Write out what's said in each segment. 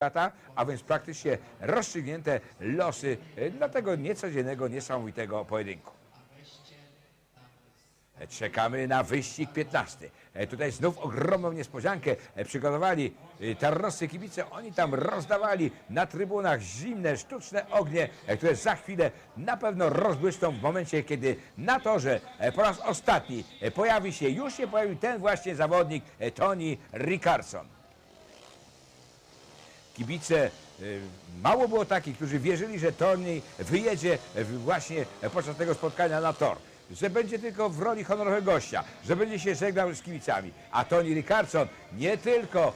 świata, a więc praktycznie rozstrzygnięte losy e, dla tego niecodziennego, niesamowitego pojedynku. E, Czekamy na wyścig 15. E, Tutaj znów ogromną niespodziankę przygotowali tarnoscy kibice. Oni tam rozdawali na trybunach zimne, sztuczne ognie, które za chwilę na pewno rozbłyszczą w momencie, kiedy na torze po raz ostatni pojawi się, już się pojawił ten właśnie zawodnik, Tony Rickardson kibice, y, mało było takich, którzy wierzyli, że Tony wyjedzie w- właśnie podczas tego spotkania na tor. Że będzie tylko w roli honorowego gościa, że będzie się żegnał z kibicami. A Tony Rickardson nie tylko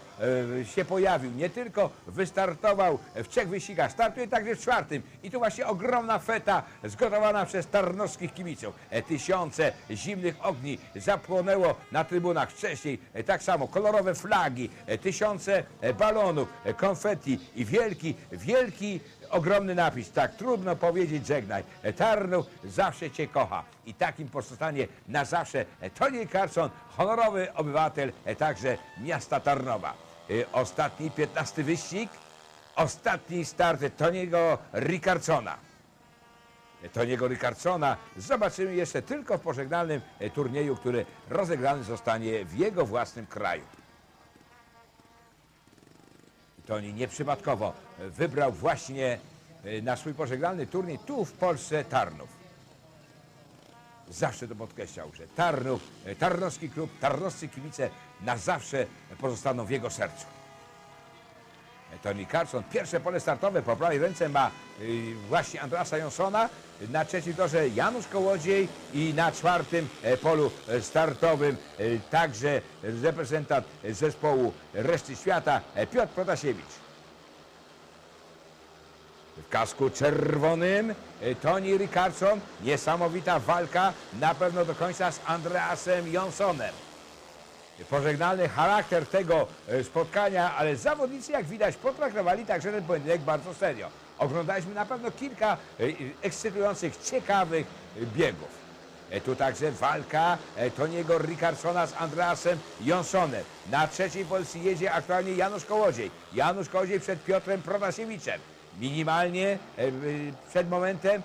e, się pojawił, nie tylko wystartował w trzech wyścigach, startuje także w czwartym. I tu właśnie ogromna feta zgotowana przez tarnowskich kibiców. E, Tysiące zimnych ogni zapłonęło na trybunach wcześniej. E, Tak samo kolorowe flagi, e, tysiące e, balonów, konfetti i wielki, wielki, ogromny napis. Tak trudno powiedzieć żegnaj. E, Tarnów zawsze Cię kocha. I takim pozostanie na zawsze e, Tony Carson, honorowy obywatel e, także miasta Tarnowa. E, Ostatni, 15 wyścig, ostatni start Tony'ego Rickardsona. Toniego Rickardsona zobaczymy jeszcze tylko w pożegnalnym e, turnieju, który rozegrany zostanie w jego własnym kraju. Toni nieprzypadkowo wybrał właśnie e, na swój pożegnalny turniej tu w Polsce Tarnów. Zawsze to podkreślał, że Tarnów, e, Tarnowski klub, Tarnowscy kibice na zawsze pozostaną w jego sercu. Tony Carson. Pierwsze pole startowe po prawej ręce ma y, właśnie Andrasa Jonsona, na trzecim torze Janusz Kołodziej i na czwartym e, polu e, startowym e, także reprezentant zespołu reszty świata Piotr Protasiewicz. W kasku czerwonym Tony Rickardson. Niesamowita walka na pewno do końca z Andreasem Jonsonem pożegnalny charakter tego e, spotkania, ale zawodnicy, jak widać, potraktowali także ten pojedynek bardzo serio. Oglądaliśmy na pewno kilka e, ekscytujących, ciekawych e, biegów. Tu także walka Toniego Rickardsona z Andreasem Jonsonem. Na trzeciej pozycji jedzie aktualnie Janusz Kołodziej. Janusz Kołodziej przed Piotrem Protasiewiczem. Minimalnie e, e, przed momentem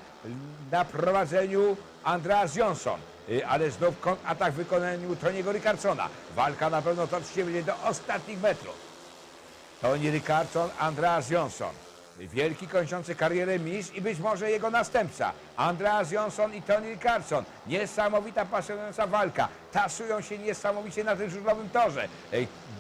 na prowadzeniu Andreas Johnson. Y, ale znów atak w wykonaniu Toniego Rickardsona. Walka na pewno toczy się będzie do ostatnich metrów. Tony Rickardson, Andreas Johnson. Wielki kończący karierę mistrz i być może jego następca. Andreas Johnson i Tony Rickardson. Niesamowita, pasjonująca walka. Tasują się niesamowicie na tym żużlowym torze.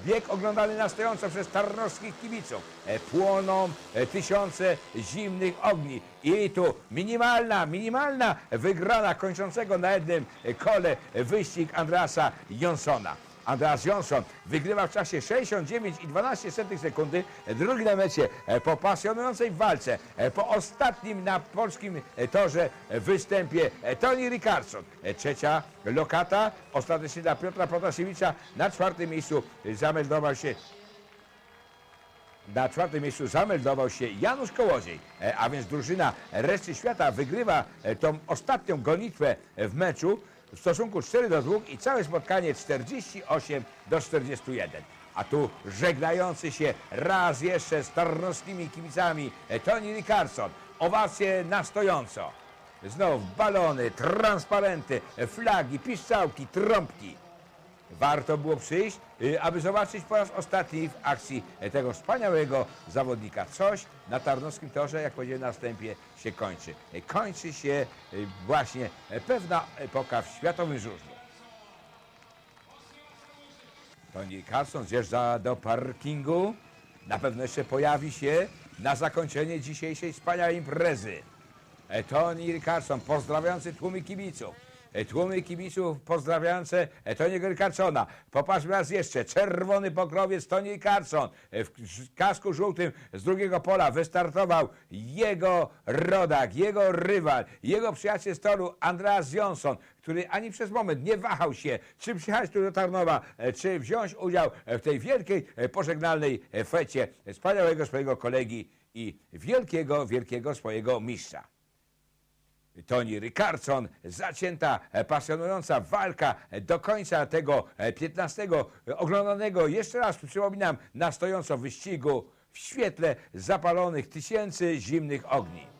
Bieg oglądany na stojąco przez tarnowskich kibiców. E, Płoną e, tysiące zimnych ogni. I tu minimalna, minimalna wygrana kończącego na jednym kole wyścig Andreasa Johnsona. Andreas Johnson wygrywa w czasie 69,12 sekundy. Drugi na mecie e, po pasjonującej walce, e, po ostatnim na polskim e, torze występie Tony Rickardson. Trzecia lokata, ostatecznie dla Piotra Protasiewicza. Na czwartym miejscu zameldował się na czwartym miejscu zameldował się Janusz Kołodziej, a więc drużyna reszty świata wygrywa tą ostatnią gonitwę w meczu w stosunku 4 do 2 i całe spotkanie 48 do 41. A tu żegnający się raz jeszcze z tarnowskimi kibicami e, Tony Rickardson. Owacje na stojąco. Znów balony, transparenty, flagi, piszczałki, trąbki. Warto było przyjść, y, aby zobaczyć po raz ostatni w akcji tego wspaniałego zawodnika. Coś na Tarnowskim Torze, jak powiedziałem na wstępie, się kończy. Kończy się y, właśnie pewna epoka w światowym żużlu. Tony Carson zjeżdża do parkingu. Na pewno jeszcze pojawi się na zakończenie dzisiejszej wspaniałej imprezy. Tony Rickardson pozdrawiający tłumy kibiców. E, Tłumy kibiców pozdrawiające Tony'ego Rickardsona. Popatrzmy raz jeszcze. Czerwony pokrowiec Tony Rickardson. E, W kasku żółtym z drugiego pola wystartował jego rodak, jego rywal, jego przyjaciel z toru Andreas Johnson, który ani przez moment nie wahał się, czy przyjechać tu do Tarnowa, e, czy wziąć udział w tej wielkiej pożegnalnej fecie wspaniałego swojego kolegi i wielkiego, wielkiego swojego mistrza. Tony Rickardson, zacięta, e, pasjonująca walka e, do końca tego e, 15 e, oglądanego, jeszcze raz przypominam, na stojąco wyścigu w świetle zapalonych tysięcy zimnych ogni.